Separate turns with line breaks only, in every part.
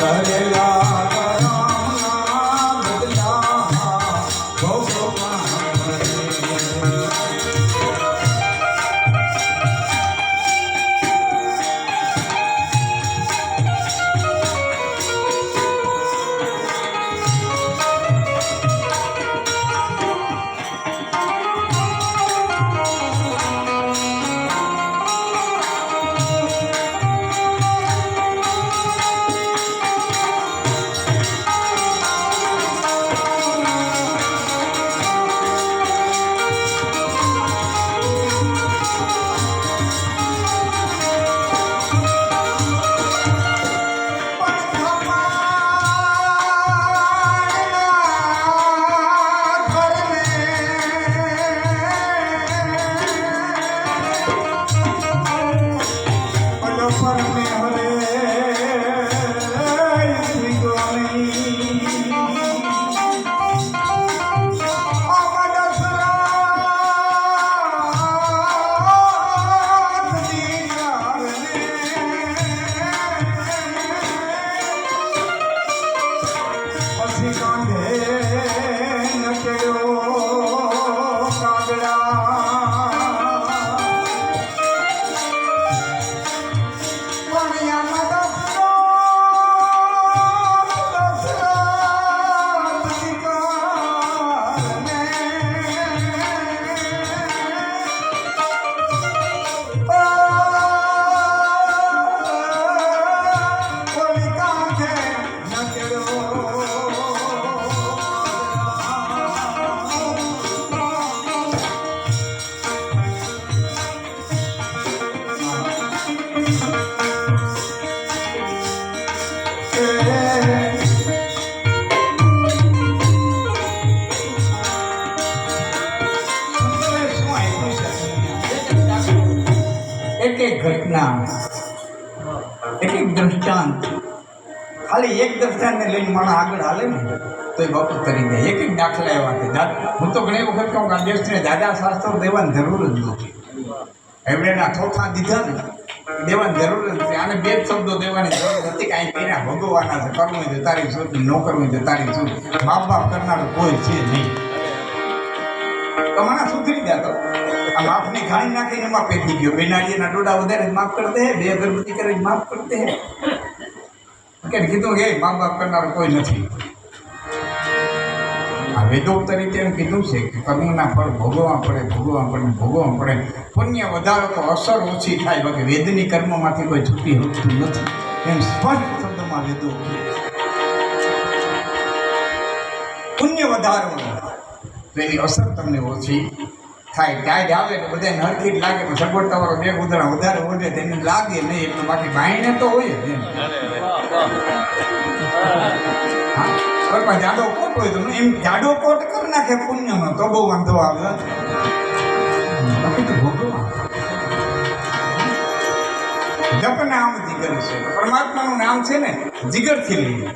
કરેલા કરમના ઘટના એક દ્રષ્ટાંત. ખાલી એક દ્રષ્ટાંતને લઈને માણસ આગળ હાલે ને તો એ બાપુ કરી દે. એક એક દાખલા એવા છે. હું તો ઘણી વખત કહું કે આ દેશને દાદા શાસ્ત્રો દેવાની જરૂર જ નથી. એમણે એના થોથા દીધા ને દેવાની જરૂર નથી. આને બે જ શબ્દો દેવાની જરૂર નથી કાંઈ કર્યા ભોગવવાના છે. કરવું હોય તો તારી શું ન કરવું હોય તારી શું બાપ બાપ કરનાર કોઈ છે નહીં. તમારા સુધરી ગયા તો. આ માફની ખાણી નાખીને એમાં પેટી ગયો બે નાળિયેરના ડોડા વધારે માફ કરતે હે, બે અગરબત્તી કરે માફ કરતે હે. કે કીધું કે મા બાપ કરનાર કોઈ નથી. આ વેદોક્ત રીતે એમ કીધું છે કે કર્મના ફળ ભોગવવા પડે ભોગવવા પડે ભોગવવા પડે. પુણ્ય વધારો તો અસર ઓછી થાય, બાકી વેદની કર્મમાંથી કોઈ છૂટી હોતું નથી. એમ સ્પષ્ટ શબ્દમાં વેદો પુણ્ય વધારો. તો એની અસર તમને ઓછી થાય ટાઈડ આવે એટલે બધાને હરખી જ લાગે, પણ સગવડ તમારો બે ઉદાહરણ વધારે વધે તેને લાગે નહીં, એટલે બાકી ભાઈને તો હોય જ કોઈ પણ જાડો કોટ હોય તો એમ જાડો કોટ કરી નાખે પુણ્યનો, તો બહુ વાંધો આવે બાકી તો ભોગવવા જપ નામ જીગર છે. પરમાત્માનું નામ છે ને, જીગરથી લઈએ.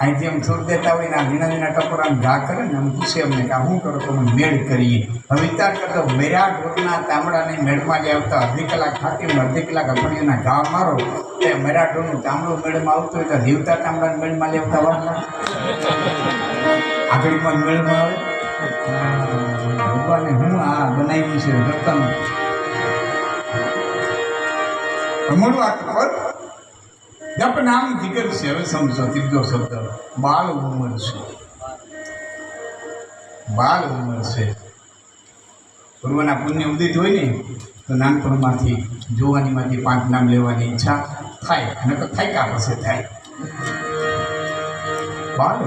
અહીંથી આમ છોડ દેતા હોય ને આ ઝીણા ઝીણા આમ ઘા કરે ને આમ પૂછે અમને કે શું કરો તો અમે મેળ કરીએ. હવે વિચાર કરતો મેરા ઢોરના ચામડાને મેળમાં જે આવતા અડધી કલાક થાકીને અડધી કલાક અગણીઓના ઘા મારો, તે મેરા ઢોરનું તાંબડું મેળમાં આવતું હોય તો જીવતા તાંબડાને મેળમાં લેવતા વાર લાગે. આગળમાં મેળમાં આવે. ભગવાને હું આ બનાવ્યું છે રતન. આ ખબર? જપ નામ જીગર છે, હવે સમજો, ત્રીજો શબ્દ. બાળ ઉંમર છે. બાળ ઉંમર છે. પૂર્વના પુણ્ય ઉદિત હોય ને, તો નાનપણમાંથી જોવાનીમાંથી પાંચ નામ લેવાની ઈચ્છા થાય, અને તો થાય કા પછી થાય? બાળ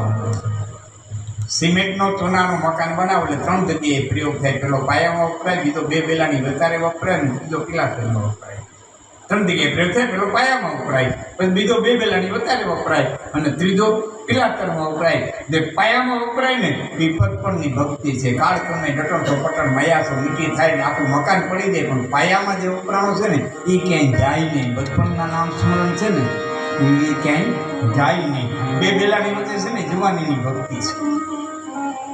સિમેન્ટનો ચૂનાનું મકાન બનાવો એટલે ત્રણ જગ્યાએ પ્રયોગ થાય. પેલો પાયામાં વપરાય, બીજો બે બેલાની વધારે વપરાય ને ત્રીજો પહેલો વપરાય. જગ્યાએ પ્રયોગ થાય, પેલો પાયામાં વપરાય. પછી બીજો બે બેલાની વધારે વપરાય. અને ત્રીજો પિલાતરમાં વપરાય. જે પાયામાં વપરાય ને, એ પટપણની ભક્તિ છે. કાળક્રમે ડટો તો પટણ, મયાસો મીઠી થાય ને આપણું મકાન પડી જાય. પણ પાયામાં જે વપરાણો છે ને, એ ક્યાંય જાય નહીં. બચપણના નામ સ્મરણ છે ને, એ ક્યાંય જાય નહીં. બે બેલાની વચ્ચે છે ને, જુવાનીની ભક્તિ છે.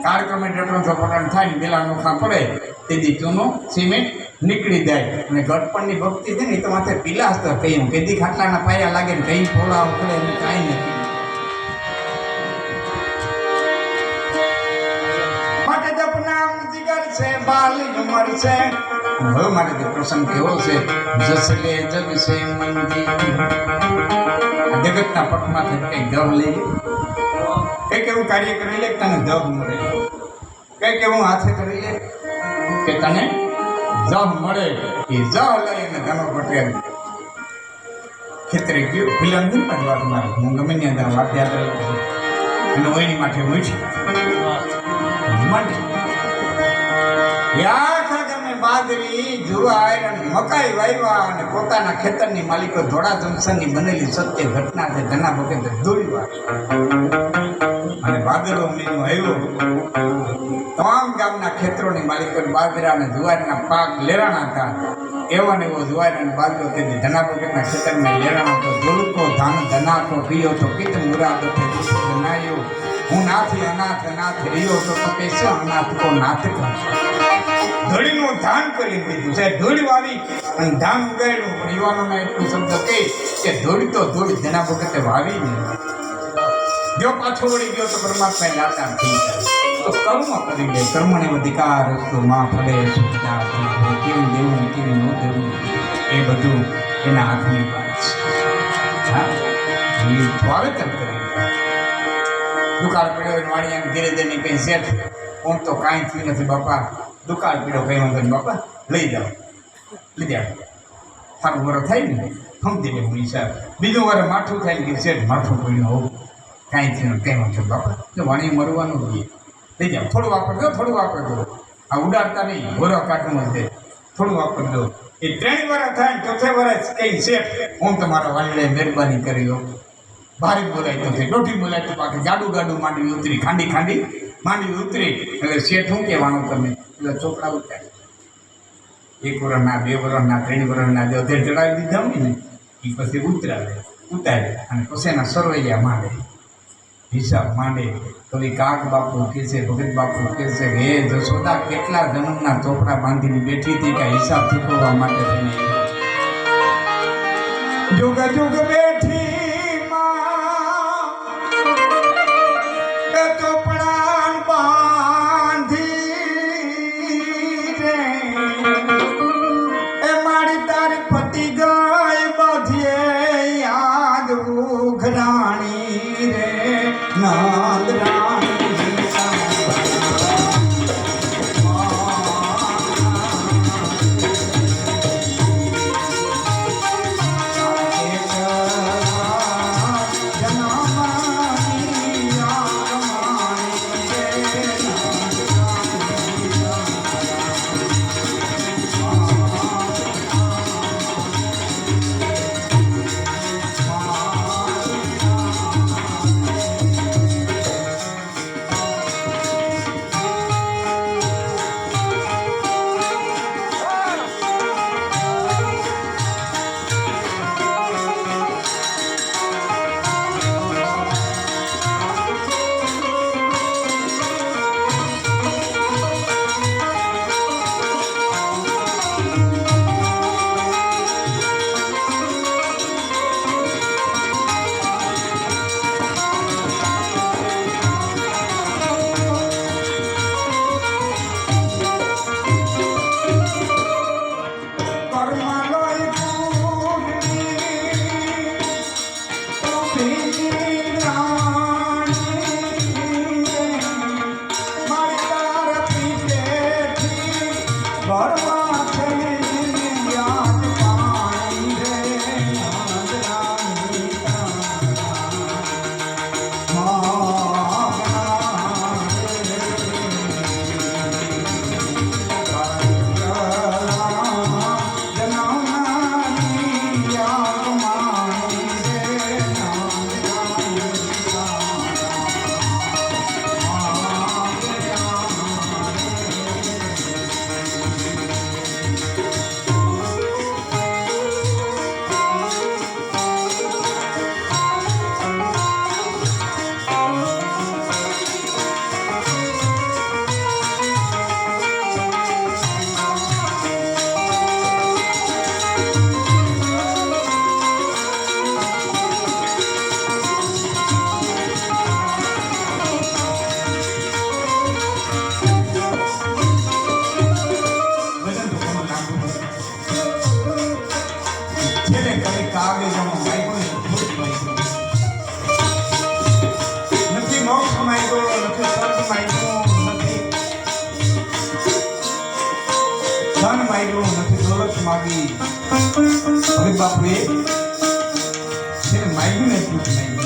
કાર્યક્રમે ડટો પટણ થાય ને, બેલા નોખા પડે. તેથી ચૂનો સિમેન્ટ નીકળી જાય. અને ગટપણની ભક્તિ છે ને, એ તો માથે પીલાસ તો કહ્યું કેદી ખાટલાના પાયા લાગે ને કઈ ફોડા ઉખડે એને કાંઈ નથી. માટે જપનામ જીગર છે, બાલી ઉમર છે. હવે મારે જે પ્રસંગ કેવો છે જસલે જગ છે મંદી. આ જગતના પટમાંથી કંઈક દહ લઈ લે. કંઈક એવું કાર્ય કરી લે કે તને દહ મળે. કંઈક એવું હાથે કરી લે કે તને જહ મળે. એ જ લઈને ધનો પટેલ ખેતરે ગયો. ફિલ્મ નહીં પણ વાત મારે હું ગમે ત્યાં વાત યાદ અને ઓયની માથે મૂકી મંડી આખા જુવાર અને મકાઈ વાવ્યા અને પોતાના ખેતરની માલિકો ધોળા જંકશનની બનેલી સત્ય ઘટના છે. ઘણા વખતે વાળી અને ભાદરવો મહિનો આવ્યો તમામ ગામના ખેતરોની માલિકો બાજરા અને જુવારના પાક લેરાણા હતા. એવો ને એવો જુવાર અને બાજરો તેની ધના વખતના ખેતરમાં લેરાણા તો ધોળકો, ધાન ધનાકો પીયો તો કીત મુરાદ તે ધનાયો હું નાથી અનાથ અનાથ રહ્યો તો તો કહેશો અનાથ કો નાથ ધોળીનું ધાન કરી દીધું. છે ધૂળ વાવી અને ધાન ઉગાડ્યું. પણ યુવાનોને એટલું શબ્દ કહે કે ધોળી તો ધૂળ જેના વખતે વાવી ને જો પાછો વળી ગયો તો પરમાત્મા લાતા થઈ જાય તો કર્મ કરી લે. કર્મને અધિકાર તો માં ફળે કેવું દેવું, કેવું ન દેવું, એ બધું એના હાથની વાત છે. હા? વાવેતર કરી દુકાળ પડ્યો હોય વાણી એમ ધીરે ધીરે કંઈ શેઠ ઓમ તો કાંઈ થયું નથી બાપા. દુકાળ પીડ્યો કંઈ વાંધો નહીં બાપા. લઈ જાઓ. લીધે. સારું વરો થાય ને. સમજી લેવું હિસાબ. બીજું વાર માઠું થાય કે શેઠ, માઠું પડ્યું હોવું. કાંઈ થયું વાંધો નહીં બાપા? જો વાણી મરવાનું જોઈએ થઈ જાઓ થોડું વાપરજો થોડું વાપરજો. આ ઉડાડતા નહીં. ઘોરો કાઢવું હશે થોડું વાપરજો. એ ત્રણ વર્ષ થાય, ચોથે વર્ષ કંઈ શેઠ હું તમારા વાલીને મહેરબાની કરી ભારે બોલાય તો છે દોઢી બોલાય તો પાછું ગાડું ગાડું માંડવી ઉતરી. ખાંડી ખાંડી માંડવી ઉતરી. એટલે શેઠ શું કહેવાનું તમે એટલે ચોપડા ઉતારી. એક વર્ષના બે વર્ષના ત્રણ વર્ષના જે અધેર ચડાવી દીધા હોય ને એ પછી ઉતરાવે. ઉતારે. અને પછી એના સરવૈયા માંડે. હિસાબ માંડે. પછી કાક બાપુ કે છે, ભગત બાપુ કે છે કે હે જશોદા, કેટલા જન્મના ચોપડા બાંધીને બેઠી હતી કે હિસાબ ચૂકવવા માટે થઈને જોગ બેઠી માગી હવે બાપુએ તેને માગ્યું ને ભીખ માગી